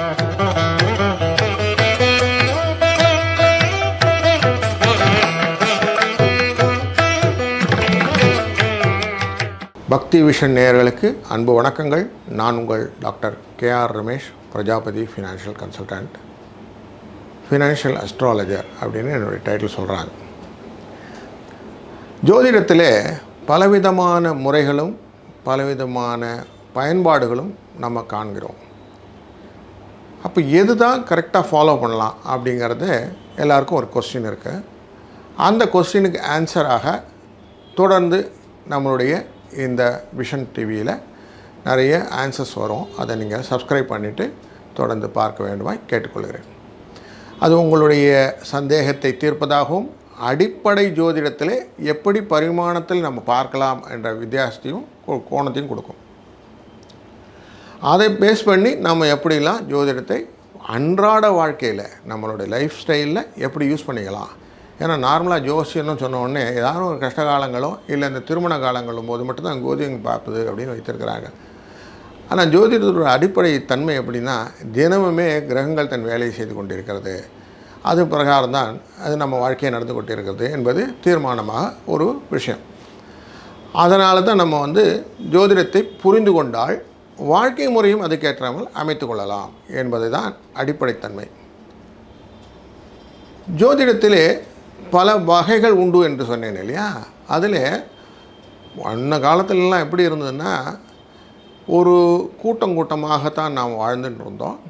பக்தி விஷன் நேயர்களுக்கு அன்பு வணக்கங்கள். நான் உங்கள் doctor KR Ramesh Prajapati financial consultant financial astrologer அப்படின்னு என்னுடைய டைட்டில் சொல்கிறாங்க ஜோதிடத்திலே பலவிதமான முறைகளும் பலவிதமான பயன்பாடுகளும் நம்ம காண்கிறோம். அப்போ எது தான் கரெக்டாக ஃபாலோ பண்ணலாம் அப்படிங்கிறது எல்லாருக்கும் ஒரு கொஸ்டின் இருக்குது அந்த கொஸ்டினுக்கு ஆன்சராக தொடர்ந்து நம்மளுடைய இந்த விஷன் டிவியில் நிறைய ஆன்சர்ஸ் வரும். அதை நீங்கள் சப்ஸ்கிரைப் பண்ணிவிட்டு தொடர்ந்து பார்க்க வேண்டுமாய் கேட்டுக்கொள்கிறேன். அது உங்களுடைய சந்தேகத்தை தீர்ப்பதாகவும் அடிப்படை ஜோதிடத்திலே எப்படி பரிமாணத்தில் நம்ம பார்க்கலாம் என்ற வித்தியாசத்தையும் கோ- கோணத்தையும் கொடுக்கும். அதை பேஸ் பண்ணி நம்ம எப்படிலாம் ஜோதிடத்தை அன்றாட வாழ்க்கையில் நம்மளுடைய லைஃப் ஸ்டைலில் எப்படி யூஸ் பண்ணிக்கலாம்? ஏன்னா நார்மலாக ஜோசியம்னு சொன்ன உடனே ஏதாவது ஒரு கஷ்ட காலங்களோ இல்லை இந்த திருமண காலங்களும் போது மட்டும்தான் ஜோதிடம் பார்ப்பது அப்படின்னு வைத்திருக்கிறாங்க. ஆனால் ஜோதிடத்தோட அடிப்படை தன்மை எப்படின்னா தினமுமே கிரகங்கள் தன் வேலையை செய்து கொண்டிருக்கிறது. அது பிரகாரம் தான் அது நம்ம வாழ்க்கையை நடந்து கொண்டிருக்கிறது என்பது தீர்மானமாக ஒரு விஷயம். அதனால தான் நம்ம வந்து ஜோதிடத்தை புரிந்து கொண்டால் வாழ்க்கை முறையும் அதுக்கேற்றாமல் அமைத்து கொள்ளலாம் என்பது தான் அடிப்படைத்தன்மை. ஜோதிடத்திலே பல வகைகள் உண்டு என்று சொன்னேன் இல்லையா? அதில் அன்ன காலத்திலலாம் எப்படி இருந்ததுன்னா ஒரு கூட்டம் கூட்டமாகத்தான் நாம் வாழ்ந்துட்டு இருந்தோம்.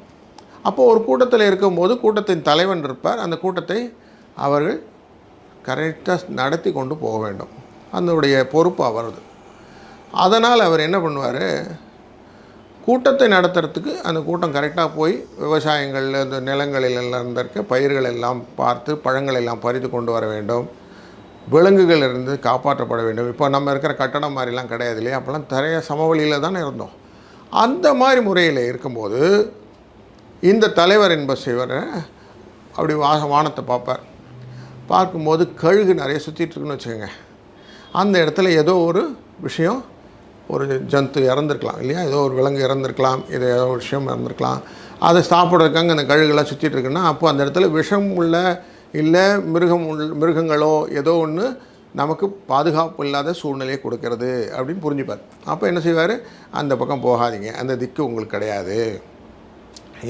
அப்போ ஒரு கூட்டத்தில் இருக்கும்போது கூட்டத்தின் தலைவன் இருப்பார். அந்த கூட்டத்தை அவர்கள் கரெக்டாக நடத்தி கொண்டு போக வேண்டும். அதனுடைய பொறுப்பு அவரது. அதனால் அவர் என்ன பண்ணுவார்? கூட்டத்தை நடத்துறதுக்கு அந்த கூட்டம் கரெக்டாக போய் விவசாயங்களில் இந்த நிலங்களில் எல்லாம் இருந்திருக்க பயிர்கள் எல்லாம் பார்த்து பழங்கள் எல்லாம் பறித்து கொண்டு வர வேண்டும். விலங்குகள் இருந்து காப்பாற்றப்பட வேண்டும். இப்போ நம்ம இருக்கிற கட்டடம் மாதிரிலாம் கிடையாது இல்லையா? அப்போல்லாம் தரைய சமவெளியில் தானே இருந்தோம். அந்த மாதிரி முறையில் இருக்கும்போது இந்த தலைவர் என்ப சிவர் அப்படி வா வானத்தை பார்ப்பார். பார்க்கும்போது கழுகு நிறைய சுற்றிட்டு இருக்குன்னு வச்சுக்கோங்க. அந்த இடத்துல ஏதோ ஒரு விஷயம் ஒரு ஜந்து இறந்துருக்கலாம் இல்லையா? ஏதோ ஒரு விலங்கு இறந்துருக்கலாம் இது ஏதோ ஒரு விஷயம் இறந்துருக்கலாம். அதை சாப்பிட்றதுக்காங்க அந்த கழுகுலாம் சுற்றிட்டு இருக்குன்னா அப்போ அந்த இடத்துல விஷம் உள்ள இல்லை மிருகம் உள் மிருகங்களோ ஏதோ ஒன்று நமக்கு பாதுகாப்பு இல்லாத சூழ்நிலையை கொடுக்கறது அப்படின்னு புரிஞ்சுப்பார். அப்போ என்ன செய்வார்? அந்த பக்கம் போகாதீங்க. அந்த திக்கு உங்களுக்கு கிடையாது.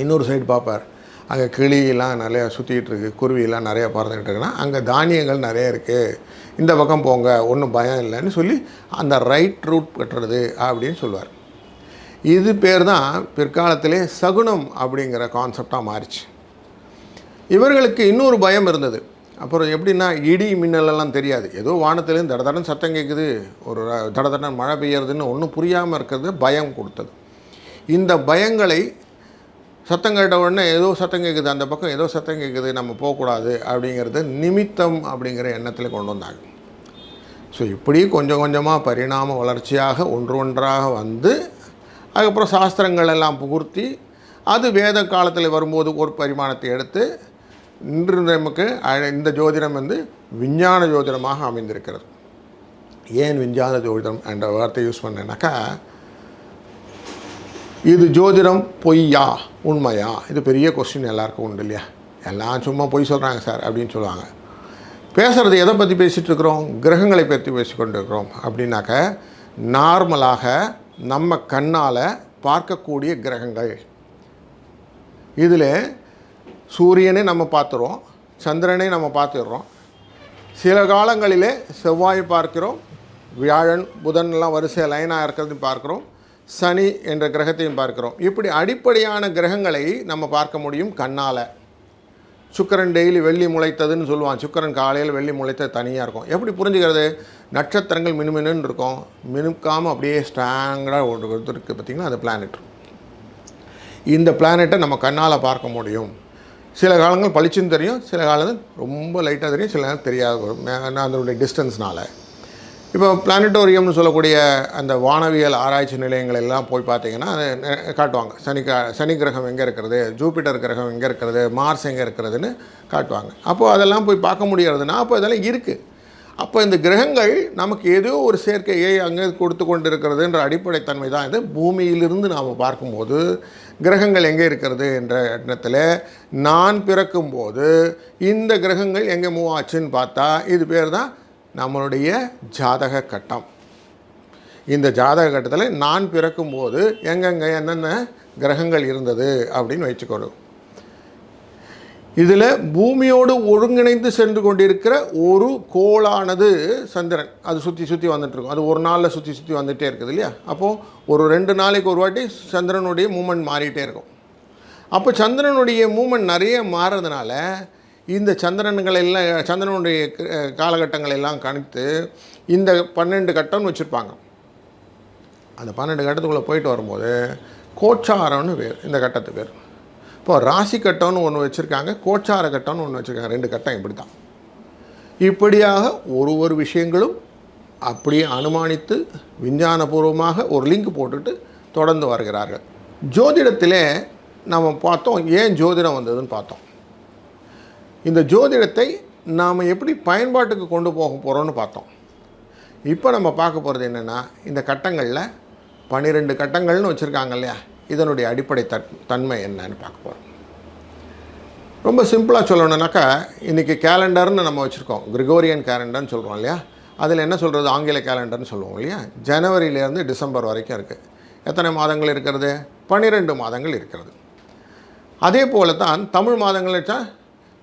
இன்னொரு சைடு பார்ப்பார். அங்கே கிளியெல்லாம் நிறையா சுற்றிக்கிட்டு இருக்குது குருவியெல்லாம் நிறையா பறந்துக்கிட்டு இருக்குன்னா அங்கே தானியங்கள் நிறைய இருக்குது இந்த பக்கம் போங்க ஒன்றும் பயம் இல்லைன்னு சொல்லி அந்த ரைட் ரூட் கட்டுறது அப்படின்னு சொல்லுவார். இது பேர் தான் பிற்காலத்திலே சகுனம் அப்படிங்கிற கான்செப்டாக மாறிச்சு. இவர்களுக்கு இன்னொரு பயம் இருந்தது. அப்புறம் எப்படின்னா இடி மின்னலெல்லாம் தெரியாது. ஏதோ வானத்துலேயும் தட தடன் சத்தம் கேட்குது ஒரு தட தடன் மழை பெய்யறதுன்னு ஒன்றும் புரியாமல் இருக்கிறது பயம் கொடுத்தது. இந்த பயங்களை சத்தம் கேட்ட உடனே ஏதோ சத்தம் கேட்குது அந்த பக்கம் ஏதோ சத்தம் கேட்குது நம்ம போகக்கூடாது அப்படிங்கிறது நிமித்தம் அப்படிங்கிற எண்ணத்தில் கொண்டு வந்தாங்க. ஸோ இப்படி கொஞ்சம் கொஞ்சமாக பரிணாம வளர்ச்சியாக ஒன்று ஒன்றாக வந்து அதுக்கப்புறம் சாஸ்திரங்கள் எல்லாம் புகுர்த்தி அது வேத காலத்தில் வரும்போது ஒரு பரிமாணத்தை எடுத்து இன்று நமக்கு இந்த ஜோதிடம் வந்து விஞ்ஞான ஜோதிடமாக அமைந்திருக்கிறது. ஏன் விஞ்ஞான ஜோதிடம் என்ற வார்த்தை யூஸ் பண்ணேன்னாக்கா இது ஜோதிடம் பொய்யா? உண்மையா? இது பெரிய கொஸ்டின் எல்லாருக்கும் உண்டு இல்லையா? எல்லாம் சும்மா பொய் சொல்கிறாங்க சார் அப்படின்னு சொல்லுவாங்க. பேசுகிறது எதை பற்றி பேசிகிட்டு இருக்கிறோம்? கிரகங்களை பற்றி பேசிக்கொண்டு இருக்கிறோம் அப்படின்னாக்க நார்மலாக நம்ம கண்ணால் பார்க்கக்கூடிய கிரகங்கள். இதில் சூரியனை நம்ம பார்த்துறோம் சந்திரனை நம்ம பார்த்துடுறோம் சில காலங்களிலே செவ்வாய் பார்க்கிறோம் வியாழன் புதன்லாம் வரிசை லைனாக இருக்கிறது பார்க்குறோம். சனி என்ற கிரகத்தையும் பார்க்குறோம். இப்படி அடிப்படையான கிரகங்களை நம்ம பார்க்க முடியும் கண்ணால். சுக்கிரன் டெய்லி வெள்ளி முளைத்ததுன்னு சொல்லுவான். சுக்கிரன் காலையில் வெள்ளி முளைத்தது தனியாக இருக்கும். எப்படி புரிஞ்சுக்கிறது? நட்சத்திரங்கள் மினுமினுன்னு இருக்கும். மினுக்காமல் அப்படியே ஸ்ட்ராங்காக ஒன்று இருக்குது பார்த்திங்கன்னா அது பிளானெட் இந்த பிளானெட்டை நம்ம கண்ணால் பார்க்க முடியும். சில காலங்கள் பளிச்சுன்னு தெரியும். சில காலங்கள் ரொம்ப லைட்டாக தெரியும். சில நேரம் தெரியாது வரும். அதனுடைய டிஸ்டன்ஸ்னால் இப்போ பிளானட்டோரியம்னு சொல்லக்கூடிய அந்த வானவியல் ஆராய்ச்சி நிலையங்கள் எல்லாம் போய் பார்த்தீங்கன்னா காட்டுவாங்க. சனி சனி கிரகம் எங்கே இருக்கிறது ஜூபிட்டர் கிரகம் எங்கே இருக்கிறது மார்ஸ் எங்கே இருக்கிறதுன்னு காட்டுவாங்க. அப்போது அதெல்லாம் போய் பார்க்க முடியறதுன்னா அப்போ இதெல்லாம் இருக்குது அப்போ இந்த கிரகங்கள் நமக்கு ஏதோ ஒரு சேர்க்கையை அங்கே கொடுத்து கொண்டு இருக்கிறதுன்ற அடிப்படைத்தன்மை தான் இது. பூமியிலிருந்து நாம் பார்க்கும்போது கிரகங்கள் எங்கே இருக்கிறது என்ற எண்ணத்தில் நான் பிறக்கும்போது இந்த கிரகங்கள் எங்கே மூவ் ஆச்சுன்னு பார்த்தா இது பேர் தான் நம்மளுடைய ஜாதக கட்டம். இந்த ஜாதக கட்டத்தில் நான் பிறக்கும்போது எங்கெங்கே என்னென்ன கிரகங்கள் இருந்தது அப்படின்னு வச்சுக்கணும் இதில் பூமியோடு ஒருங்கிணைந்து சென்று கொண்டிருக்கிற ஒரு கோளானது சந்திரன். அது சுற்றி சுற்றி வந்துட்டுருக்கும். அது ஒரு நாளில் சுற்றி சுற்றி வந்துகிட்டே இருக்குது இல்லையா? அப்போது ஒரு ரெண்டு நாளைக்கு ஒரு வாட்டி சந்திரனுடைய மூமெண்ட் மாறிட்டே இருக்கும். அப்போ சந்திரனுடைய மூமெண்ட் நிறைய மாறுறதுனால இந்த சந்திரன்களை எல்லாம் சந்திரனுடைய க- காலகட்டங்களை எல்லாம் கணித்து இந்த பன்னெண்டு கட்டம்னு வச்சுருப்பாங்க. அந்த பன்னெண்டு கட்டத்துக்குள்ளே போயிட்டு வரும்போது கோச்சாரம்னு பேர் இந்த கட்டத்து பேர். இப்போ ராசி கட்டம்னு ஒன்று வச்சுருக்காங்க கோச்சார கட்டம்னு ஒன்று வச்சுருக்காங்க ரெண்டு கட்டம் இப்படி தான் இப்படியாக ஒரு ஒரு விஷயங்களும் அப்படியே அனுமானித்து விஞ்ஞானபூர்வமாக ஒரு லிங்க் போட்டுட்டு தொடர்ந்து வருகிறார்கள். ஜோதிடத்திலே நம்ம பார்த்தோம் ஏன் ஜோதிடம் வந்ததுன்னு பார்த்தோம். இந்த ஜோதிடத்தை நாம் எப்படி பயன்பாட்டுக்கு கொண்டு போக போகிறோம்னு பார்த்தோம். இப்போ நம்ம பார்க்க போகிறது என்னென்னா இந்த கட்டங்களில் பன்னிரெண்டு கட்டங்கள்னு வச்சுருக்காங்க இல்லையா? இதனுடைய அடிப்படை தன் தன்மை என்னன்னு பார்க்க போகிறோம் ரொம்ப சிம்பிளாக சொல்லணுன்னாக்கா இன்றைக்கி கேலண்டர்னு நம்ம வச்சுருக்கோம். கிரிகோரியன் கேலண்டர்னு சொல்கிறோம் இல்லையா? அதில் என்ன சொல்கிறது ஆங்கில கேலண்டர்னு சொல்லுவோம் இல்லையா? ஜனவரியிலேருந்து டிசம்பர் வரைக்கும் இருக்குது எத்தனை மாதங்கள் இருக்கிறது? பன்னிரெண்டு மாதங்கள் இருக்கிறது. அதே போல தான் தமிழ் மாதங்கள் வச்சா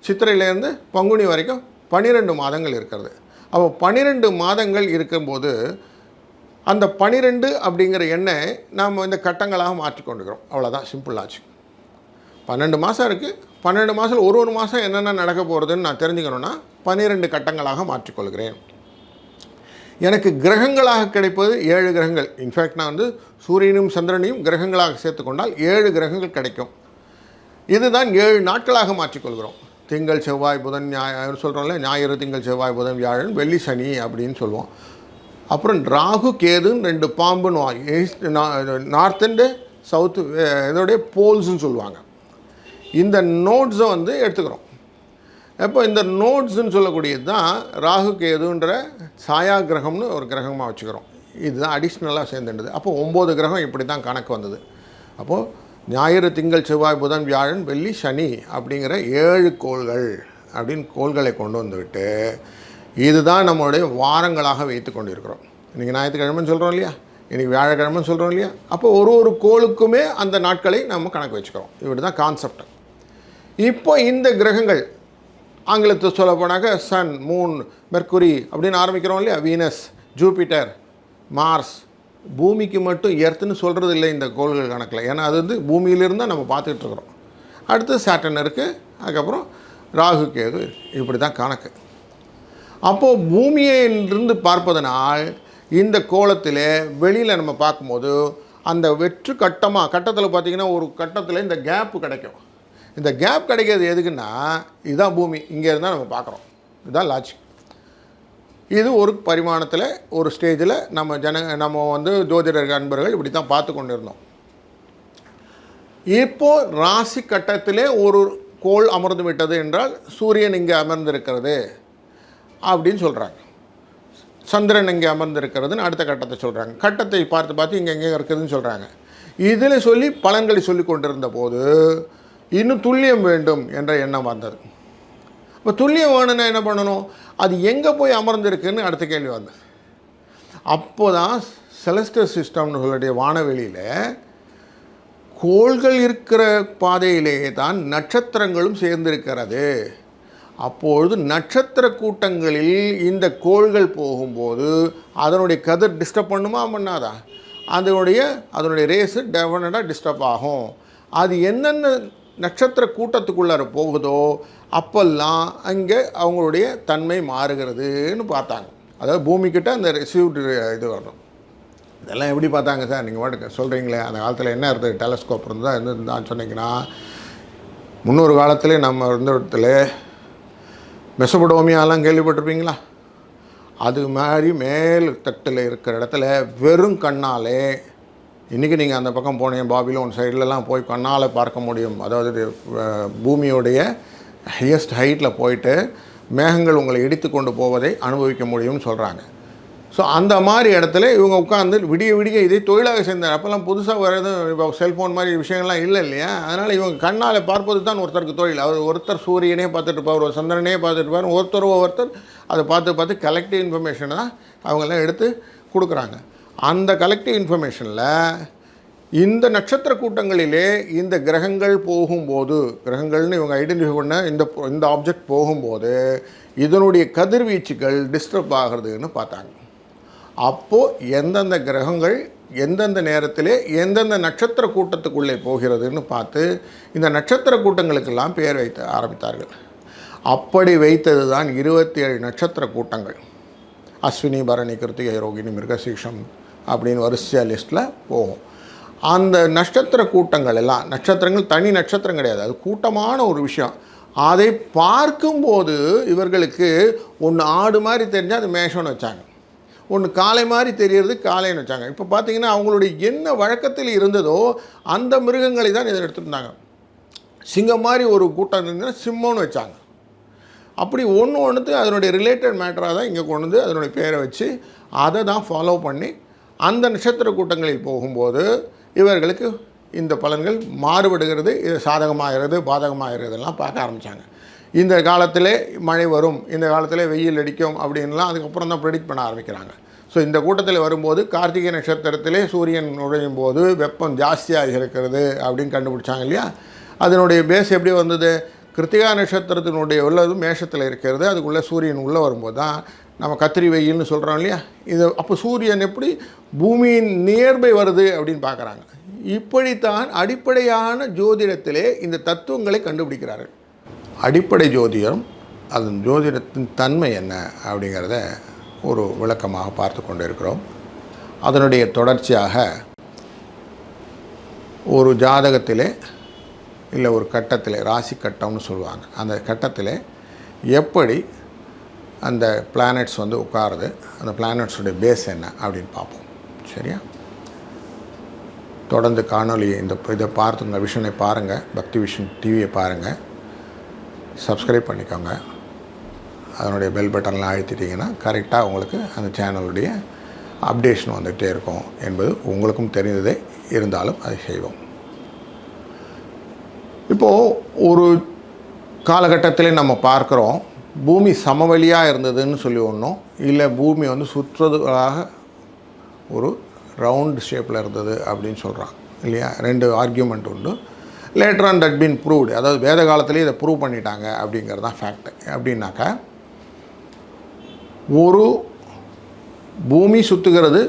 சித்திரையிலேருந்து பங்குனி வரைக்கும் பன்னிரெண்டு மாதங்கள் இருக்கிறது. அப்போ பன்னிரெண்டு மாதங்கள் இருக்கும்போது அந்த பன்னிரெண்டு அப்படிங்கிற எண்ணை நாம் இந்த கட்டங்களாக மாற்றிக்கொண்டுக்கிறோம் அவ்வளோதான் சிம்பிளாச்சு பன்னெண்டு மாதம் இருக்குது பன்னெண்டு மாதத்தில் ஒரு ஒரு மாதம் என்னென்ன நடக்க போகிறதுன்னு நான் தெரிஞ்சுக்கணுன்னா பன்னிரெண்டு கட்டங்களாக மாற்றிக்கொள்கிறேன் எனக்கு கிரகங்களாக கிடைப்பது ஏழு கிரகங்கள். இன்ஃபேக்ட் நான் வந்து சூரியனும் சந்திரனையும் கிரகங்களாக சேர்த்துக்கொண்டால் ஏழு கிரகங்கள் கிடைக்கும். இதுதான் ஏழு நாட்களாக மாற்றிக்கொள்கிறோம் திங்கள் செவ்வாய் புதன் ஞாயிறு சொல்கிறோம்ல ஞாயிறு திங்கள் செவ்வாய் புதன் வியாழன் வெள்ளி சனி அப்படின்னு சொல்லுவோம். அப்புறம் ராகு கேதுன்னு ரெண்டு பாம்புன்னு ஈஸ்ட் நார்த் அண்டு சவுத்து இதோடைய போல்ஸுன்னு சொல்லுவாங்க. இந்த நோட்ஸை வந்து எடுத்துக்கிறோம். இப்போ இந்த நோட்ஸுன்னு சொல்லக்கூடியது தான் ராகு கேதுன்ற சாயா கிரகம்னு ஒரு கிரகமாக வச்சுக்கிறோம். இதுதான் அடிஷ்னலாக சேர்ந்துடுது அப்போ ஒம்பது கிரகம் இப்படி தான் கணக்கு வந்தது. அப்போது ஞாயிறு திங்கள் செவ்வாய் புதன் வியாழன் வெள்ளி சனி அப்படிங்கிற ஏழு கோள்கள் அப்படின்னு கோள்களை கொண்டு வந்துவிட்டு இதுதான் நம்மளுடைய வாரங்களாக வைத்து கொண்டிருக்கிறோம். இன்றைக்கி ஞாயிற்றுக்கிழமைன்னு சொல்கிறோம் இல்லையா? இன்றைக்கி வியாழக்கிழமைன்னு சொல்கிறோம் இல்லையா? அப்போ ஒரு ஒரு கோளுக்குமே அந்த நாட்களை நம்ம கணக்கு வச்சுக்கிறோம். இப்படி தான் கான்செப்ட் இப்போ இந்த கிரகங்கள் ஆங்கிலத்தை சொல்ல போனாக்க சன் மூன் மெர்க்குரி அப்படின்னு ஆரம்பிக்கிறோம் இல்லையா? வீனஸ் ஜூபிட்டர் மார்ஸ் பூமிக்கு மட்டும் எர்த்துன்னு சொல்கிறது இல்லை இந்த கோள்கள் கணக்கில். ஏன்னா அது வந்து பூமியிலிருந்து தான் நம்ம பார்த்துட்ருக்குறோம் அடுத்து சேட்டன் இருக்குது அதுக்கப்புறம் ராகு கேது இப்படி தான் கணக்கு. அப்போது பூமியிலிருந்து பார்ப்பதனால் இந்த கோலத்தில் வெளியில் நம்ம பார்க்கும்போது அந்த வெற்று கட்டமாக கட்டத்தில் பார்த்தீங்கன்னா ஒரு கட்டத்தில் இந்த கேப்பு கிடைக்கும். இந்த கேப் கிடைக்கிறது எதுக்குன்னா இதுதான் பூமி. இங்கே இருந்தால் நம்ம பார்க்குறோம். இதுதான் லாஜிக் இது ஒரு பரிமாணத்தில் ஒரு ஸ்டேஜில் நம்ம ஜன நம்ம வந்து ஜோதிடர் அன்பர்கள் இப்படி தான் பார்த்து கொண்டு இருந்தோம் இப்போ ராசி கட்டத்திலே ஒரு கோள் அமர்ந்து விட்டது என்றால் சூரியன் இங்கே அமர்ந்திருக்கிறது அப்படின்னு சொல்கிறாங்க சந்திரன் இங்கே அமர்ந்திருக்கிறதுன்னு அடுத்த கட்டத்தை சொல்கிறாங்க கட்டத்தை பார்த்து பார்த்து இங்கே எங்கே இருக்குதுன்னு சொல்கிறாங்க இதில் சொல்லி பலன்களை சொல்லி கொண்டிருந்த போது இன்னும் துல்லியம் வேண்டும் என்ற எண்ணம் வந்தது. இப்போ துல்லியம் வேணும்னா என்ன பண்ணணும்? அது எங்கே போய் அமர்ந்திருக்குன்னு அடுத்த கேள்வி வந்தது அப்போ தான் செலஸ்டர் சிஸ்டம்னு சொல்லக்கூடிய வானவெளியில் கோள்கள் இருக்கிற பாதையிலேயே தான் நட்சத்திரங்களும் சேர்ந்திருக்கிறது. அப்பொழுது நட்சத்திர கூட்டங்களில் இந்த கோள்கள் போகும்போது அதனுடைய கதிர் டிஸ்டர்ப் பண்ணுமா பண்ணாதா? அதனுடைய அதனுடைய ரேஸு டெஃபினட்டாக டிஸ்டர்ப் ஆகும். அது என்னென்ன நட்சத்திர கூட்டத்துக்குள்ளார போகுதோ அப்போல்லாம் அங்கே அவங்களுடைய தன்மை மாறுகிறதுன்னு பார்த்தாங்க. அதாவது பூமிக்கிட்ட அந்த ரிசீவ்டு இது வரும் இதெல்லாம் எப்படி பார்த்தாங்க சார்? நீங்கள் வாட்டு சொல்கிறீங்களே அந்த காலத்தில் என்ன இருந்தது? டெலஸ்கோப் இருந்தால் இருந்துதான் சொன்னீங்கன்னா முன்னொரு காலத்திலே நம்ம இருந்த இடத்துல மெசபடோமியாலாம் கேள்விப்பட்டிருப்பீங்களா? அது மாதிரி மேல் தட்டில் இருக்கிற இடத்துல வெறும் கண்ணாலே இன்றைக்கி நீங்கள் அந்த பக்கம் போனீங்க பாபிலோன் சைட்லலாம் போய் கண்ணால் பார்க்க முடியும். அதாவது பூமியோடைய ஹையஸ்ட் ஹைட்டில் போயிட்டு மேகங்கள் உங்களை இடித்து கொண்டு போவதை அனுபவிக்க முடியும்னு சொல்கிறாங்க ஸோ அந்த மாதிரி இடத்துல இவங்க உட்காந்து விடிய விடிய இதே தொழிலாக சேர்ந்தார். அப்போல்லாம் புதுசாக வரது இப்போ செல்ஃபோன் மாதிரி விஷயங்கள்லாம் இல்லை இல்லையா? அதனால் இவங்க கண்ணால் பார்ப்பது தான் ஒருத்தருக்கு தொழில். அவர் ஒருத்தர் சூரியனே பார்த்துட்டு இருப்பார் ஒரு சந்திரனே பார்த்துட்டு இருப்பார் ஒருத்தர் ஒருத்தர் அதை பார்த்து பார்த்து கலெக்டிவ் இன்ஃபர்மேஷனை தான் அவங்கெல்லாம் எடுத்து கொடுக்குறாங்க. அந்த கலெக்டிவ் இன்ஃபர்மேஷனில் இந்த நட்சத்திர கூட்டங்களிலே இந்த கிரகங்கள் போகும்போது கிரகங்கள்னு இவங்க ஐடென்டிஃபை பண்ண இந்த இந்த ஆப்ஜெக்ட் போகும்போது இதனுடைய கதிர்வீச்சுகள் டிஸ்டர்ப் ஆகிறதுன்னு பார்த்தாங்க. அப்போது எந்தெந்த கிரகங்கள் எந்தெந்த நேரத்திலே எந்தெந்த நட்சத்திர கூட்டத்துக்குள்ளே போகிறதுன்னு பார்த்து இந்த நட்சத்திர கூட்டங்களுக்கெல்லாம் பெயர் வைத்து ஆரம்பித்தார்கள். அப்படி வைத்தது தான் இருபத்தி ஏழு நட்சத்திர கூட்டங்கள். அஸ்வினி பரணி கிருத்திகை ரோகிணி மிருகசீஷம் அப்படின்னு வரிசையா லிஸ்ட்டில் போகும். அந்த நட்சத்திர கூட்டங்கள் எல்லாம் நட்சத்திரங்கள் தனி நட்சத்திரம் கிடையாது. அது கூட்டமான ஒரு விஷயம். அதை பார்க்கும்போது இவர்களுக்கு ஒன்று ஆடு மாதிரி தெரிஞ்சால் அது மேஷம்னு வச்சாங்க. ஒன்று காளை மாதிரி தெரியறது காலைன்னு வச்சாங்க. இப்போ பார்த்தீங்கன்னா அவங்களுடைய என்ன வழக்கத்தில் இருந்ததோ அந்த மிருகங்களை தான் இதில் எடுத்துருந்தாங்க சிங்கம் மாதிரி ஒரு கூட்டம் இருந்ததுன்னா சிம்மம்னு வச்சாங்க. அப்படி ஒன்று ஒன்றுத்து அதனுடைய ரிலேட்டட் மேட்டராக தான் இங்கே கொண்டு வந்து அதனுடைய பேரை வச்சு அதை தான் ஃபாலோ பண்ணி அந்த நட்சத்திர கூட்டங்களில் போகும்போது இவர்களுக்கு இந்த பலன்கள் மாறுபடுகிறது இது சாதகமாகிறது பாதகமாகிறதெல்லாம் பார்க்க ஆரம்பித்தாங்க இந்த காலத்திலே மழை வரும் இந்த காலத்திலே வெயில் அடிக்கும் அப்படின்லாம் அதுக்கப்புறம் தான் ப்ரெடிக்ட் பண்ண ஆரம்பிக்கிறாங்க. ஸோ இந்த கூட்டத்தில் வரும்போது கார்த்திகை நட்சத்திரத்திலே சூரியன் நுழையும் போது வெப்பம் ஜாஸ்தியாக இருக்கிறது அப்படின்னு கண்டுபிடிச்சாங்க இல்லையா? அதனுடைய பேஸ் எப்படி வந்தது? கிருத்திகா நட்சத்திரத்தினுடைய உள்ளது மேஷத்தில் இருக்கிறது அதுக்குள்ளே சூரியன் உள்ளே வரும்போது தான் நம்ம கத்திரி வெயில்னு சொல்கிறோம் இல்லையா? இது அப்போ சூரியன் எப்படி? பூமியின் நியர்பை வருது அப்படின்னு பார்க்குறாங்க. இப்படித்தான் அடிப்படையான ஜோதிடத்திலே இந்த தத்துவங்களை கண்டுபிடிக்கிறார்கள். அடிப்படை ஜோதிடம் அதன் ஜோதிடத்தின் தன்மை என்ன அப்படிங்கிறத ஒரு விளக்கமாக பார்த்து கொண்டு இருக்கிறோம் அதனுடைய தொடர்ச்சியாக ஒரு ஜாதகத்திலே இல்லை ஒரு கட்டத்தில் ராசி கட்டம்னு சொல்லுவாங்க. அந்த கட்டத்தில் எப்படி அந்த பிளானட்ஸ் வந்து உட்காருது. அந்த பிளானட்ஸுடைய பேஸ் என்ன அப்படின்னு பார்ப்போம். சரியா? தொடர்ந்து காணொலி இந்த இதை பார்த்துங்க விஷனை பாருங்கள் பக்தி விஷன் டிவியை பாருங்கள் சப்ஸ்கிரைப் பண்ணிக்கோங்க. அதனுடைய பெல் பட்டன்லாம் அழுத்திட்டிங்கன்னா கரெக்டாக உங்களுக்கு அந்த சேனலுடைய அப்டேஷன் வந்துகிட்டே இருக்கும் என்பது உங்களுக்கும் தெரிந்ததே இருந்தாலும் அதை செய்வோம். இப்போது ஒரு காலகட்டத்தில் நம்ம பார்க்குறோம். பூமி சமவெளியாக இருந்ததுன்னு சொல்லி ஒன்றும் இல்லை பூமி வந்து சுற்றுறதுக்காக ஒரு ரவுண்ட் ஷேப்பில் இருந்தது அப்படின்னு சொல்கிறாங்க இல்லையா? ரெண்டு ஆர்கியூமெண்ட் உண்டு. Later on that been proved அதாவது வேத காலத்துலேயே இதை ப்ரூவ் பண்ணிட்டாங்க அப்படிங்கிறது தான் ஃபேக்ட் அப்படின்னாக்கா ஒரு பூமி சுற்றுகிறது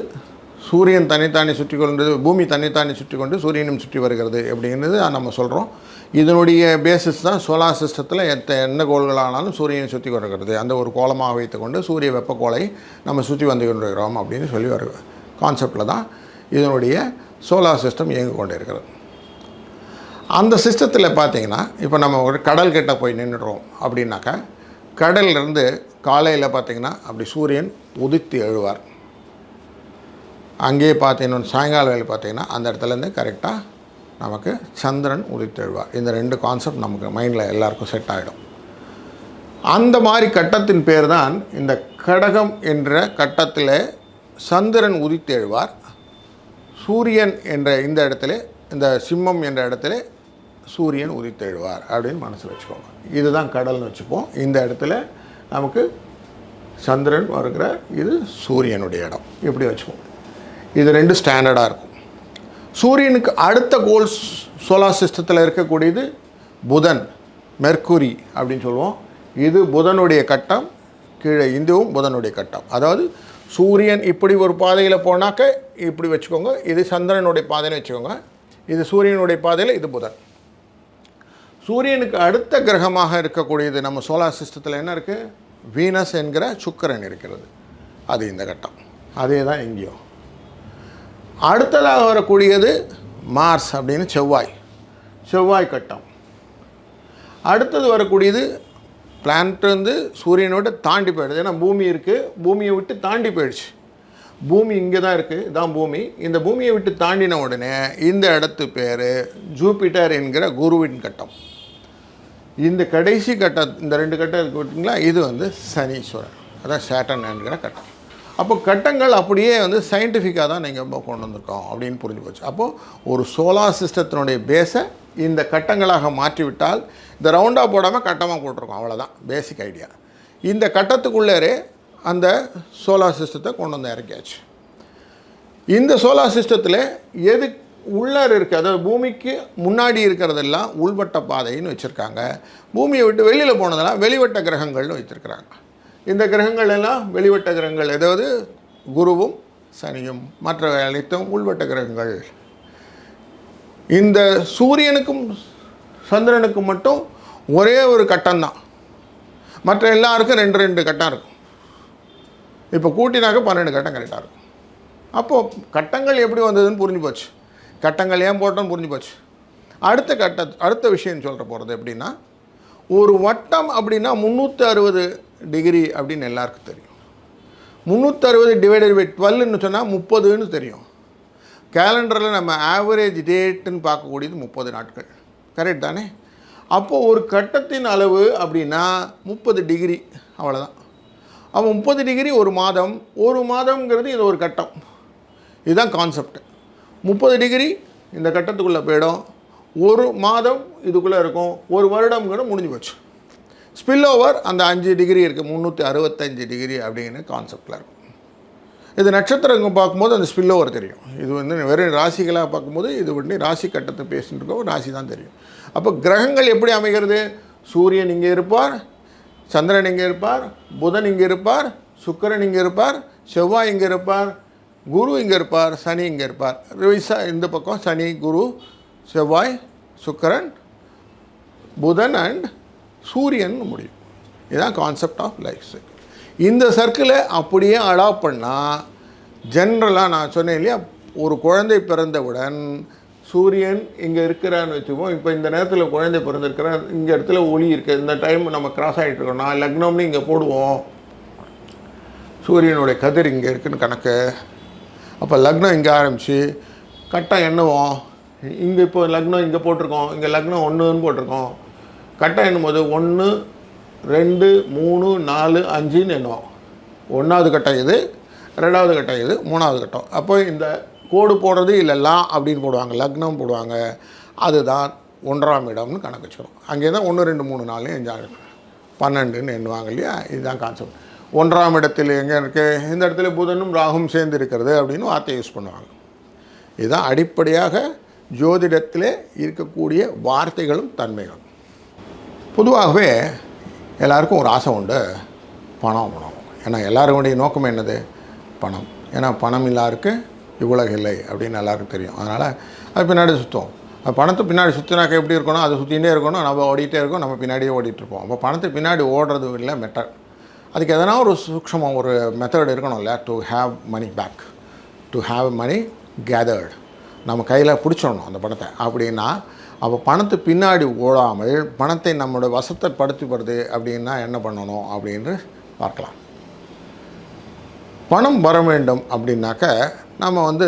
சூரியன் தனித்தானே சுற்றி கொண்டு பூமி தனித்தானே சுற்றி கொண்டு சூரியனும் சுற்றி வருகிறது அப்படிங்கிறது நம்ம சொல்கிறோம் இதனுடைய பேசிஸ் தான் சோலார் சிஸ்டத்தில் எத்த என்ன கோள்களானாலும் சூரியனை சுற்றி கொண்டிருக்கிறது அந்த ஒரு கோலமாக வைத்துக்கொண்டு சூரிய வெப்பக்கோளை நம்ம சுற்றி வந்து கொண்டிருக்கிறோம் அப்படின்னு சொல்லி ஒரு கான்செப்டில் தான் இதனுடைய சோலார் சிஸ்டம் இயங்கி கொண்டு இருக்கிறது அந்த சிஸ்டத்தில் பார்த்திங்கன்னா இப்போ நம்ம ஒரு கடல் கிட்ட போய் நின்றுடுறோம் அப்படின்னாக்கா கடல்லேருந்து காலையில் பார்த்தீங்கன்னா அப்படி சூரியன் உதித்து எழுவார். அங்கேயே பார்த்தீங்கன்னா சாயங்கால வேலை பார்த்தீங்கன்னா அந்த இடத்துலேருந்து கரெக்டாக நமக்கு சந்திரன் உதித்தெழுவார். இந்த ரெண்டு கான்செப்ட் நமக்கு மைண்டில் எல்லாருக்கும் செட் ஆகிடும் அந்த மாதிரி கட்டத்தின் பேர் தான் இந்த கடகம் என்ற கட்டத்தில் சந்திரன் உதித்தெழுவார். சூரியன் என்ற இந்த இடத்துல இந்த சிம்மம் என்ற இடத்துல சூரியன் உதித்தெழுவார் அப்படின்னு மனசில் வச்சுக்கோங்க. இதுதான் கடல்னு வச்சுப்போம். இந்த இடத்துல நமக்கு சந்திரன் வருகிற இது சூரியனுடைய இடம். இப்படி வச்சுப்போம். இது ரெண்டு ஸ்டாண்டர்டாக இருக்கும். சூரியனுக்கு அடுத்த கோல் சோலார் சிஸ்டத்தில் இருக்கக்கூடியது புதன் மெர்க்குரி அப்படின்னு சொல்லுவோம். இது புதனுடைய கட்டம் கீழே இந்துவும் புதனுடைய கட்டம். அதாவது சூரியன் இப்படி ஒரு பாதையில் போனாக்க இப்படி வச்சுக்கோங்க இது சந்திரனுடைய பாதைன்னு வச்சுக்கோங்க இது சூரியனுடைய பாதையில் இது புதன். சூரியனுக்கு அடுத்த கிரகமாக இருக்கக்கூடியது நம்ம சோலார் சிஸ்டத்தில் என்ன இருக்குது வீனஸ் என்கிற சுக்கரன் இருக்கிறது. அது இந்த கட்டம். அதே தான் இங்கேயும். அடுத்ததாக வரக்கூடியது மார்ஸ் அப்படின்னு செவ்வாய். செவ்வாய் கட்டம். அடுத்தது வரக்கூடியது பிளானட் வந்து சூரியனை விட்டு தாண்டி போயிடுது. ஏன்னா பூமி இருக்குது பூமியை விட்டு தாண்டி போயிடுச்சு. பூமி இங்கே தான் இருக்குது இதான் பூமி. இந்த பூமியை விட்டு தாண்டின உடனே இந்த இடத்து பேர் ஜூபிட்டர் என்கிற குருவின் கட்டம். இந்த கடைசி கட்டம் இந்த ரெண்டு கட்டம் இருக்கு பார்த்தீங்களா இது வந்து சனீஸ்வரன். அதான் சேட்டன் என்கிற கட்டம். அப்போ கட்டங்கள் அப்படியே வந்து சயின்டிஃபிக்காக தான் நீங்கள் கொண்டு வந்திருக்கோம் அப்படின்னு புரிஞ்சு போச்சு. அப்போது ஒரு சோலார் சிஸ்டத்தினுடைய பேஸை இந்த கட்டங்களாக மாற்றிவிட்டால் இந்த ரவுண்டாக போடாமல் கட்டமாக போட்டிருக்கோம். அவ்வளோதான் பேசிக் ஐடியா இந்த கட்டத்துக்குள்ளேரே அந்த சோலார் சிஸ்டத்தை கொண்டு வந்து இறக்கியாச்சு. இந்த சோலார் சிஸ்டத்தில் எது உள்ளார் இருக்க? அதாவது பூமிக்கு முன்னாடி இருக்கிறதெல்லாம் உள்வட்ட பாதைன்னு வச்சுருக்காங்க. பூமியை விட்டு வெளியில் போனதெல்லாம் வெளிவட்ட கிரகங்கள்னு வச்சுருக்கிறாங்க. இந்த கிரகங்கள் எல்லாம் வெளிவட்ட கிரகங்கள். ஏதாவது குருவும் சனியும். மற்ற அனைத்தும் உள்வட்ட கிரகங்கள். இந்த சூரியனுக்கும் சந்திரனுக்கும் மட்டும் ஒரே ஒரு கட்டம்தான். மற்ற எல்லாருக்கும் ரெண்டு ரெண்டு கட்டம் இருக்கும். இப்போ கூட்டினாக்க பன்னெண்டு கட்டம் கரெக்டாக இருக்கும். அப்போது கட்டங்கள் எப்படி வந்ததுன்னு புரிஞ்சு போச்சு. கட்டங்கள் ஏன் போட்டோன்னு புரிஞ்சு போச்சு. அடுத்த கட்ட அடுத்த விஷயம் சொல்கிற போகிறது எப்படின்னா ஒரு வட்டம் அப்படின்னா முந்நூற்றி அறுபது டிகிரி அப்படின்னு எல்லாருக்கும் தெரியும். முந்நூற்றறுபது டிவைடட் பை டுவெல்னு சொன்னால் முப்பதுன்னு தெரியும். கேலண்டரில் நம்ம ஆவரேஜ் டேட்டுன்னு பார்க்கக்கூடியது முப்பது நாட்கள். கரெக்ட் தானே? அப்போது ஒரு கட்டத்தின் அளவு அப்படின்னா முப்பது டிகிரி அவ்வளோதான் அப்போ முப்பது டிகிரி ஒரு மாதம் ஒரு மாதம்ங்கிறது இது ஒரு கட்டம். இதுதான் கான்செப்ட் முப்பது டிகிரி இந்த கட்டத்துக்குள்ளே போயிடும். ஒரு மாதம் இதுக்குள்ளே இருக்கும். ஒரு வருடம்ங்கிறது முடிஞ்சு போச்சு. ஸ்பில் ஓவர் அந்த அஞ்சு டிகிரி இருக்குது முந்நூற்றி அறுபத்தஞ்சு டிகிரி அப்படிங்கிற கான்செப்டில் இருக்கும். இது நட்சத்திரங்கள் பார்க்கும்போது அந்த ஸ்பில் ஓவர் தெரியும். இது வந்து வெறும் ராசிகளாக பார்க்கும்போது இது வந்து ராசி கட்டத்தை பேசிட்டு இருக்கோம் ராசி தான் தெரியும். அப்போ கிரகங்கள் எப்படி அமைகிறது? சூரியன் இங்கே இருப்பார் சந்திரன் இங்கே இருப்பார் புதன் இங்கே இருப்பார் சுக்கிரன் இங்கே இருப்பார் செவ்வாய் இங்கே இருப்பார் குரு இங்கே இருப்பார் சனி இங்கே இருப்பார். ரிவிசா இந்த பக்கம் சனி குரு செவ்வாய் சுக்கரன் புதன் அண்ட் சூரியன் முடியும். இதுதான் கான்செப்ட் ஆஃப் லைஃப் சைக்கிள் இந்த சர்க்கிளை அப்படியே அடாப்ட் பண்ணால் ஜென்ரலாக நான் சொன்னேன் இல்லையா ஒரு குழந்தை பிறந்தவுடன் சூரியன் இங்கே இருக்கிறான்னு வச்சுப்போம் இப்போ இந்த நேரத்தில் குழந்தை பிறந்திருக்கிறார் இங்கே இடத்துல ஒளி இருக்குது இந்த டைம் நம்ம கிராஸ் ஆகிட்டு இருக்கோம்னா லக்னம்னு இங்கே போடுவோம். சூரியனுடைய கதிர் இங்கே இருக்குன்னு கணக்கு. அப்போ லக்னம் இங்கே ஆரம்பித்து கரெக்டாக என்னவோம் இங்கே இப்போ லக்னம் இங்கே போட்டிருக்கோம் இங்கே லக்னம் ஒன்றுன்னு போட்டிருக்கோம். கட்டம் எண்ணும்போது ஒன்று ரெண்டு மூணு நாலு அஞ்சுன்னு எண்ணுவோம். ஒன்றாவது கட்டம் இது ரெண்டாவது கட்டம் இது மூணாவது கட்டம். அப்போ இந்த கோடு போடுறது இல்லை லா அப்படின்னு போடுவாங்க லக்னம் போடுவாங்க. அதுதான் ஒன்றாம் இடம்னு கணக்கு வச்சுக்கிறோம் அங்கே தான் ஒன்று ரெண்டு மூணு நாலு அஞ்சாறு பன்னெண்டுன்னு எண்ணுவாங்க இல்லையா? இதுதான் கான்செப்ட் ஒன்றாம் இடத்தில் எங்கே இருக்குது இந்த இடத்துல புதனும் ராகும் சேர்ந்து இருக்கிறது அப்படின்னு வார்த்தை யூஸ் பண்ணுவாங்க. இதுதான் அடிப்படையாக ஜோதிடத்திலே இருக்கக்கூடிய வார்த்தைகளும் தன்மைகளும். பொதுவாகவே எல்லாருக்கும் ஒரு ஆசை உண்டு பணம் பணம் ஏன்னா எல்லாருடைய நோக்கம் என்னது? பணம். ஏன்னா பணம் இல்லாருக்கு இவ்வளவு இல்லை அப்படின்னு எல்லாருக்கும் தெரியும். அதனால் அது பின்னாடி சுற்றும் பணத்தை பின்னாடி சுற்றினாக்க எப்படி இருக்கணும்? அதை சுற்றிகிட்டே இருக்கணும் நம்ம ஓடிட்டே இருக்கோம் நம்ம பின்னாடியே ஓடிட்டுருப்போம் அப்போ பணத்தை பின்னாடி ஓடுறது இல்லை மெத்தட். அதுக்கு எதனா ஒரு சூக்ஷமம் ஒரு மெத்தட் இருக்கணும்ல to have money back to have money gathered நம்ம கையில் பிடிச்சிடணும் அந்த பணத்தை. அப்படின்னா அப்போ பணத்து பின்னாடி ஓடாமல் பணத்தை நம்மளோட வசத்தைப்படுத்திப்படுது அப்படின்னா என்ன பண்ணணும் அப்படின்னு பார்க்கலாம். பணம் வர வேண்டும் அப்படின்னாக்க நம்ம வந்து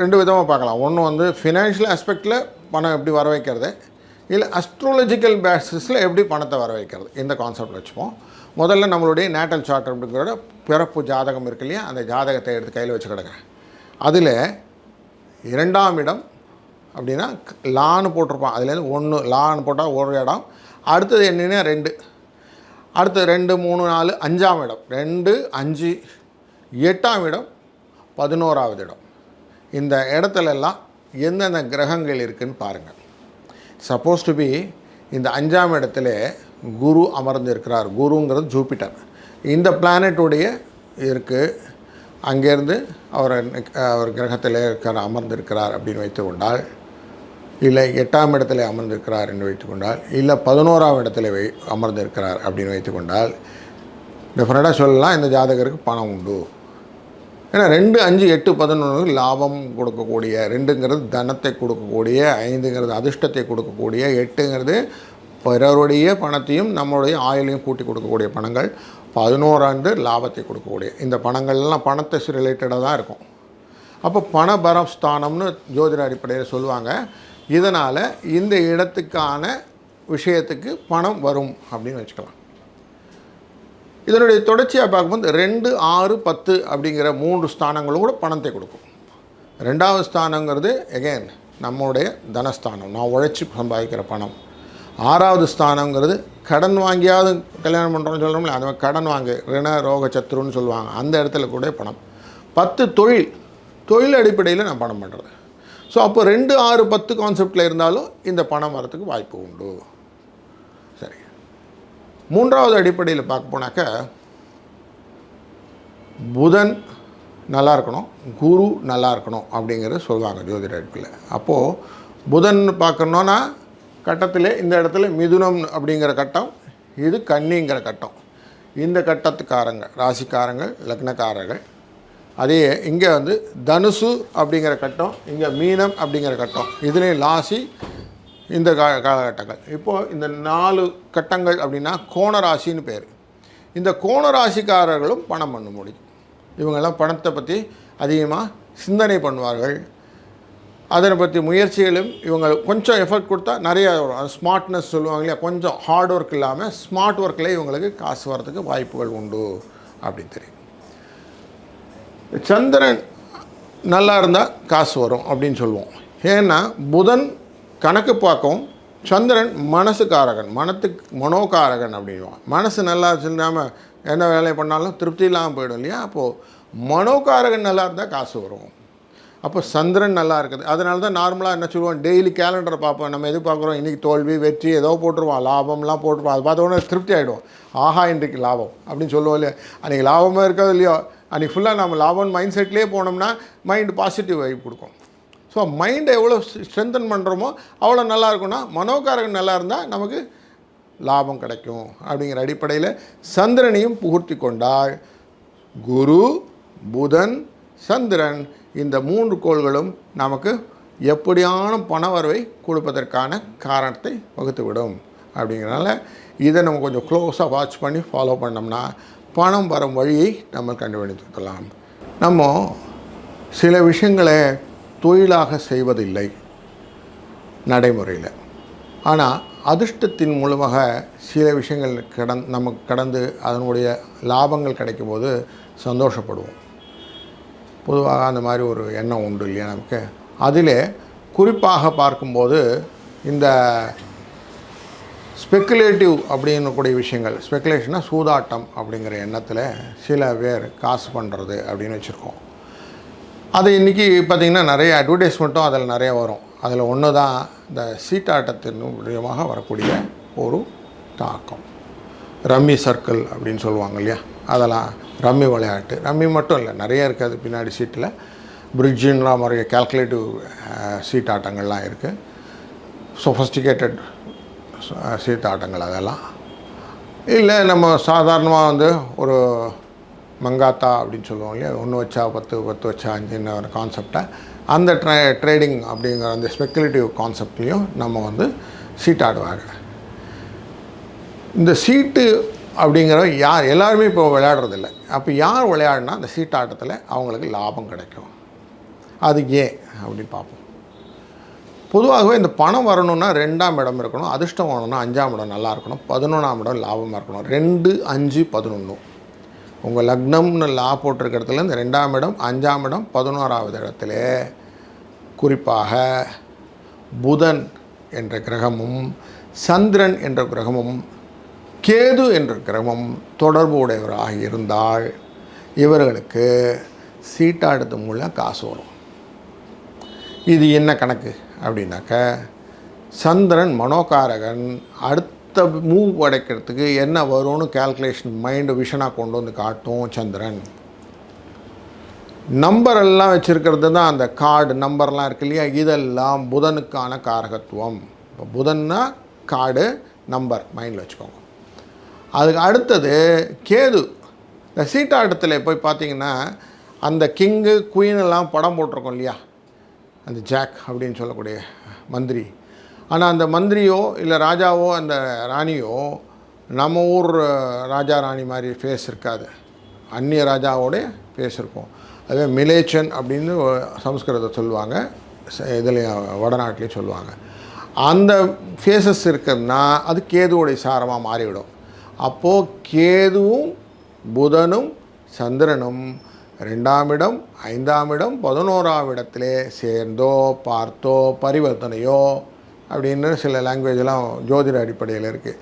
ரெண்டு விதமாக பார்க்கலாம். ஒன்று வந்து ஃபினான்ஷியல் ஆஸ்பெக்டில் பணம் எப்படி வர வைக்கிறது? இல்லை அஸ்ட்ரோலஜிக்கல் பேசிஸில் எப்படி பணத்தை வர வைக்கிறது? இந்த கான்செப்ட் வச்சுப்போம். முதல்ல நம்மளுடைய நேட்டல் சார்ட் அப்படிங்கிற பிறப்பு ஜாதகம் இருக்கு இல்லையா? அந்த ஜாதகத்தை எடுத்து கையில் வச்சு கிடக்கிறேன். அதில் இரண்டாம் இடம் அப்படின்னா லான்னு போட்டிருப்பான். அதுலேருந்து ஒன்று லான்னு போட்டால் ஒரு இடம். அடுத்தது என்னென்னா ரெண்டு. அடுத்து ரெண்டு மூணு நாலு அஞ்சாம் இடம். ரெண்டு அஞ்சு எட்டாம் இடம் பதினோராவது இடம். இந்த இடத்துலெல்லாம் எந்தெந்த கிரகங்கள் இருக்குதுன்னு பாருங்கள் சப்போஸ் டு பி இந்த அஞ்சாம் இடத்துல குரு அமர்ந்து இருக்கிறார் குருங்கிறது ஜூபிட்டர். இந்த பிளானட்டுடைய இருக்குது அங்கேருந்து அவர் அவர் கிரகத்தில் இருக்கிற அமர்ந்திருக்கிறார் அப்படின்னு வைத்து கொண்டால் இல்லை எட்டாம் இடத்துல அமர்ந்திருக்கிறார் என்று வைத்துக்கொண்டால் இல்லை பதினோராம் இடத்துல வை அமர்ந்திருக்கிறார் அப்படின்னு வைத்துக்கொண்டால் டெஃபினட்டாக சொல்லலாம் இந்த ஜாதகருக்கு பணம் உண்டு. ஏன்னா ரெண்டு அஞ்சு எட்டு பதினொன்று லாபம் கொடுக்கக்கூடிய ரெண்டுங்கிறது தனத்தை கொடுக்கக்கூடிய ஐந்துங்கிறது அதிர்ஷ்டத்தை கொடுக்கக்கூடிய எட்டுங்கிறது பிறருடைய பணத்தையும் நம்மளுடைய ஆயுளையும் கூட்டி கொடுக்கக்கூடிய பணங்கள் பதினோராண்டு லாபத்தை கொடுக்கக்கூடிய இந்த பணங்கள்லாம் பணத்தை ரிலேட்டடாக தான் இருக்கும். அப்போ பணபரம் ஸ்தானம்னு ஜோதிட அடிப்படையில் சொல்லுவாங்க. இதனால் இந்த இடத்துக்கான விஷயத்துக்கு பணம் வரும் அப்படின்னு வச்சுக்கலாம். இதனுடைய தொடர்ச்சியாக பார்க்கும்போது ரெண்டு ஆறு பத்து அப்படிங்கிற மூன்று ஸ்தானங்களும் கூட பணத்தை கொடுக்கும். ரெண்டாவது ஸ்தானங்கிறது எகைன் நம்மளுடைய தனஸ்தானம். நான் உழைச்சி சம்பாதிக்கிற பணம். ஆறாவது ஸ்தானங்கிறது கடன் வாங்கியாவது கல்யாணம் பண்ணுறோம்னு சொல்கிறோம்ல அந்த மாதிரி கடன் வாங்க ரிண ரோக சத்துருன்னு சொல்லுவாங்க. அந்த இடத்துல கூட பணம். பத்து தொழில். தொழில் அடிப்படையில் நான் பணம் பண்ணுறது ஸோ அப்போ ரெண்டு ஆறு பத்து கான்செப்டில் இருந்தாலும் இந்த பணம் வரத்துக்கு வாய்ப்பு உண்டு. சரி. மூன்றாவது அடிப்படையில் பார்க்க போனாக்க புதன் நல்லா இருக்கணும் குரு நல்லா இருக்கணும் அப்படிங்கிறத சொல்லுவாங்க ஜோதிட இடத்துல அப்போது புதன் பார்க்கணுன்னா கட்டத்தில் இந்த இடத்துல மிதுனம் அப்படிங்கிற கட்டம் இது கன்னிங்கிற கட்டம். இந்த கட்டத்துக்காரங்க ராசிக்காரங்கள் லக்னக்காரர்கள் அதே இங்கே வந்து தனுசு அப்படிங்கிற கட்டம் இங்கே மீனம் அப்படிங்கிற கட்டம். இதுலேயும் லாசி இந்த கா காலகட்டங்கள். இப்போது இந்த நாலு கட்டங்கள் அப்படின்னா கோணராசின்னு பேர். இந்த கோணராசிக்காரர்களும் பணம் பண்ண முடியும். இவங்கெல்லாம் பணத்தை பற்றி அதிகமாக சிந்தனை பண்ணுவார்கள். அதனை பற்றி முயற்சிகளும் இவங்க கொஞ்சம் எஃபர்ட் கொடுத்தா நிறைய வரும் ஸ்மார்ட்னஸ் சொல்லுவாங்க இல்லையா? கொஞ்சம் ஹார்ட் ஒர்க் இல்லாமல் ஸ்மார்ட் ஒர்க்கில் இவங்களுக்கு காசு வரதுக்கு வாய்ப்புகள் உண்டு அப்படின்னு தெரியும். சந்திரன் நல்லா இருந்தால் காசு வரும் அப்படின்னு சொல்லுவோம். ஏன்னா புதன் கணக்கு பார்க்கவும் சந்திரன் மனசுக்காரகன் மனத்துக்கு மனோகாரகன் அப்படின்வான் மனசு நல்லா இல்லாமல் என்ன வேலையை பண்ணாலும் திருப்தி இல்லாமல் போயிடும் இல்லையா? அப்போது மனோகாரகன் நல்லா இருந்தால் காசு வரும். அப்போ சந்திரன் நல்லா இருக்குது. அதனால தான் நார்மலாக என்ன சொல்லுவோம் டெய்லி கேலண்டரை பார்ப்போம். நம்ம எது பார்க்குறோம் இன்றைக்கி தோல்வி வெற்றி ஏதோ போட்டுருவோம் லாபம்லாம் போட்டுருவோம் அது பார்த்த உடனே திருப்தி ஆகிடும் ஆஹா இன்றைக்கு லாபம் அப்படின்னு சொல்லுவோம் இல்லையா? அன்றைக்கி லாபமாக இருக்காது இல்லையோ அன்றைக்கி ஃபுல்லாக நம்ம லாபம் மைண்ட் செட்லேயே போனோம்னா மைண்டு பாசிட்டிவ் வைப் கொடுக்கும். ஸோ மைண்டை எவ்வளோ ஸ்ட்ரென்தன் பண்ணுறோமோ அவ்வளோ நல்லா இருக்கும்னா மனோகாரகம் நல்லா இருந்தால் நமக்கு லாபம் கிடைக்கும் அப்படிங்கிற அடிப்படையில் சந்திரனையும் புகுத்தி கொண்டால் குரு புதன் சந்திரன் இந்த மூன்று கோள்களும் நமக்கு எப்படியான பண வரவை கொடுப்பதற்கான காரணத்தை வகுத்துவிடும் அப்படிங்கிறனால இதை நம்ம கொஞ்சம் க்ளோஸாக வாட்ச் பண்ணி ஃபாலோ பண்ணோம்னா பணம் வரும் வழியை நம்ம கண்டுபிடித்துக்கலாம். நம்ம சில விஷயங்களை தொழிலாக செய்வதில்லை நடைமுறையில். ஆனால் அதிர்ஷ்டத்தின் மூலமாக சில விஷயங்கள் கடந் நமக்கு கடந்து அதனுடைய லாபங்கள் கிடைக்கும்போது சந்தோஷப்படுவோம். பொதுவாக அந்த மாதிரி ஒரு எண்ணம் உண்டு இல்லையா நமக்கு? அதில் குறிப்பாக பார்க்கும்போது இந்த ஸ்பெக்குலேட்டிவ் அப்படின்னக்கூடிய விஷயங்கள். ஸ்பெக்குலேஷனாக சூதாட்டம் அப்படிங்கிற எண்ணத்தில் சில பேர் காசு பண்ணுறது அப்படின்னு வச்சுருக்கோம். அது இன்றைக்கி பார்த்திங்கன்னா நிறைய அட்வர்டைஸ்மெண்ட்டும் அதில் நிறைய வரும். அதில் ஒன்று தான் இந்த சீட்டாட்டத்தின் மூலியமாக வரக்கூடிய ஒரு தாக்கம். ரம்மி சர்க்கிள் அப்படின்னு சொல்லுவாங்க இல்லையா? அதெல்லாம் ரம்மி விளையாட்டு. ரம்மி மட்டும் இல்லை நிறைய இருக்குது அது பின்னாடி சீட்டில். பிரிட்ஜுன்ற மாதிரி கேல்குலேட்டிவ் சீட் ஆட்டங்கள்லாம் இருக்குது சொஃபஸ்டிகேட்டட் சீத்தாட்டங்கள் அதெல்லாம். இல்லை நம்ம சாதாரணமாக வந்து ஒரு மங்காத்தா அப்படின்னு சொல்லுவோம் இல்லையா? ஒன்று வச்சா பத்து பத்து வச்சா அஞ்சுன்னு ஒரு கான்செப்டை அந்த ட்ரே ட்ரேடிங் அப்படிங்கிற அந்த ஸ்பெக்குலேட்டிவ் கான்செப்ட்லேயும் நம்ம வந்து சீட்டாடுவாங்க. இந்த சீட்டு அப்படிங்கிற யார் எல்லாருமே இப்போ விளையாடுறதில்ல. அப்போ யார் விளையாடினா அந்த சீட்டாட்டத்தில் அவங்களுக்கு லாபம் கிடைக்கும். அது ஏன் அப்படின்னு பார்ப்போம். பொதுவாகவே இந்த பணம் வரணும்னா ரெண்டாம் இடம் இருக்கணும் அதிர்ஷ்டம் வரணும்னா அஞ்சாம் இடம் நல்லா இருக்கணும் பதினொன்றாம் இடம் லாபமாக இருக்கணும். ரெண்டு அஞ்சு பதினொன்று உங்கள் லக்னம்னு லா போட்டிருக்க இடத்துல இந்த ரெண்டாம் இடம் அஞ்சாம் இடம் பதினோராவது இடத்துல குறிப்பாக புதன் என்ற கிரகமும் சந்திரன் என்ற கிரகமும் கேது என்ற கிரகமும் தொடர்பு உடையவராக இருந்தால் இவர்களுக்கு சீட்டாடுத்து மூலம் காசு வரும். இது என்ன கணக்கு? அப்படின்னாக்க சந்திரன் மனோகாரகன் அடுத்த மூவ் அடைக்கிறதுக்கு என்ன வரும்னு கால்குலேஷன் மைண்டு விஷனாக கொண்டு வந்து காட்டும் சந்திரன். நம்பர் எல்லாம் வச்சுருக்கிறது தான் அந்த கார்டு நம்பர்லாம் இருக்கு இல்லையா? இதெல்லாம் புதனுக்கான காரகத்துவம். இப்போ புதன்னா கார்டு நம்பர் மைண்டில் வச்சுக்கோங்க. அதுக்கு அடுத்தது கேது. இந்த சீட்டாட்டத்தில் போய் பார்த்தீங்கன்னா அந்த கிங்கு குயின் எல்லாம் படம் போட்டிருக்கோம் இல்லையா? அந்த ஜாக் அப்படின்னு சொல்லக்கூடிய மந்திரி. ஆனால் அந்த மந்திரியோ இல்லை ராஜாவோ அந்த ராணியோ நம்ம ஊர் ராஜா ராணி மாதிரி ஃபேஸ் இருக்காது. அந்நிய ராஜாவோட ஃபேஸ் இருக்கும். அதே மிலேச்சன் அப்படின்னு சம்ஸ்கிருதத்தை சொல்லுவாங்க. இதுலேயும் வடநாட்டிலையும் சொல்லுவாங்க. அந்த ஃபேஸஸ் இருக்குன்னா அது கேதுவோடைய சாரமாக மாறிவிடும். அப்போது கேதுவும் புதனும் சந்திரனும் ரெண்டாம் இடம் ஐந்தாம் இடம் பதினோராம் இடத்திலே சேர்ந்தோ பார்த்தோ பரிவர்த்தனையோ அப்படின்னு சில லாங்குவேஜெல்லாம் ஜோதிட அடிப்படையில் இருக்குது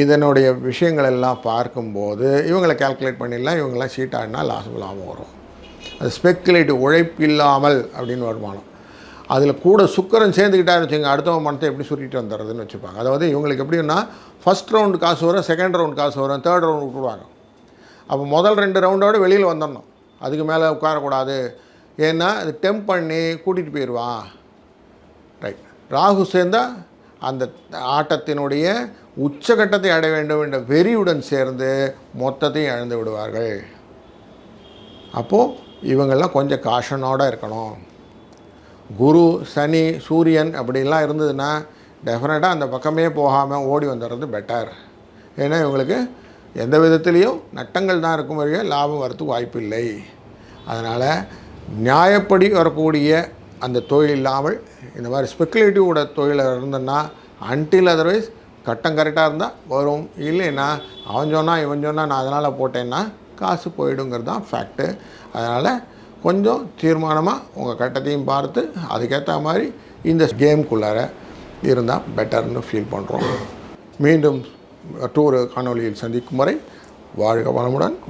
இதனுடைய விஷயங்கள் எல்லாம் பார்க்கும்போது இவங்களை கால்குலேட் பண்ணிடலாம் இவங்கெல்லாம் சீட் ஆடினா லாஸ் லாபம் வரும். அது ஸ்பெக்குலேட்டிவ் உழைப்பில்லாமல் அப்படின்னு வருமானம். அதில் கூட சுக்கரன் சேர்ந்துக்கிட்டாருன்னு வச்சுங்க அடுத்தவங்க பணத்தை எப்படி சுருட்டிட்டு வந்துடுறதுன்னு வச்சுப்பாங்க. அதாவது இவங்களுக்கு எப்படின்னா ஃபஸ்ட் ரவுண்டு காசு வரும் செகண்ட் ரவுண்ட் காசு வரும் தேர்ட் ரவுண்ட் விட்டுருவாங்க. அப்போ முதல் ரெண்டு ரவுண்டோடு வெளியில் வந்துடணும். அதுக்கு மேலே உட்காரக்கூடாது. ஏன்னா அது டெம்ப் பண்ணி கூட்டிகிட்டு போயிடுவான். ரைட் ராகு சேர்ந்தால் அந்த ஆட்டத்தினுடைய உச்சகட்டத்தை அடைய வேண்டும் என்ற வெறியுடன் சேர்ந்து மொத்தத்தையும் இழந்து விடுவார்கள். அப்போது இவங்கெல்லாம் கொஞ்சம் காஷனோடு இருக்கணும். குரு சனி சூரியன் அப்படிலாம் இருந்ததுன்னா டெஃபினட்டாக அந்த பக்கமே போகாமல் ஓடி வந்துடுறது பெட்டர் ஏன்னா இவங்களுக்கு எந்த விதத்துலேயும் நட்டங்கள் தான் இருக்கும் வரையும் லாபம் வரத்துக்கு வாய்ப்பு இல்லை. அதனால் நியாயப்படி வரக்கூடிய அந்த தொழில் இல்லாமல் இந்த மாதிரி ஸ்பெக்குலேட்டிவோட தொழில் இருந்ததுன்னா அன்டில் அதர்வைஸ் கட்டம் கரெக்டாக இருந்தால் வரும். இல்லைன்னா அவன் சொன்னால் இவன் சொன்னால் நான் அதனால் போட்டேன்னா காசு போயிடுங்கிறது தான் ஃபேக்ட்டு அதனால் கொஞ்சம் தீர்மானமாக உங்கள் கட்டத்தையும் பார்த்து அதுக்கேற்ற மாதிரி இந்த கேம்குள்ளார இருந்தால் பெட்டர்னு ஃபீல் பண்ணுறோம் மீண்டும் டூர் காணொளியில் சந்திக்கும் வரை வாழ்க வளமுடன்.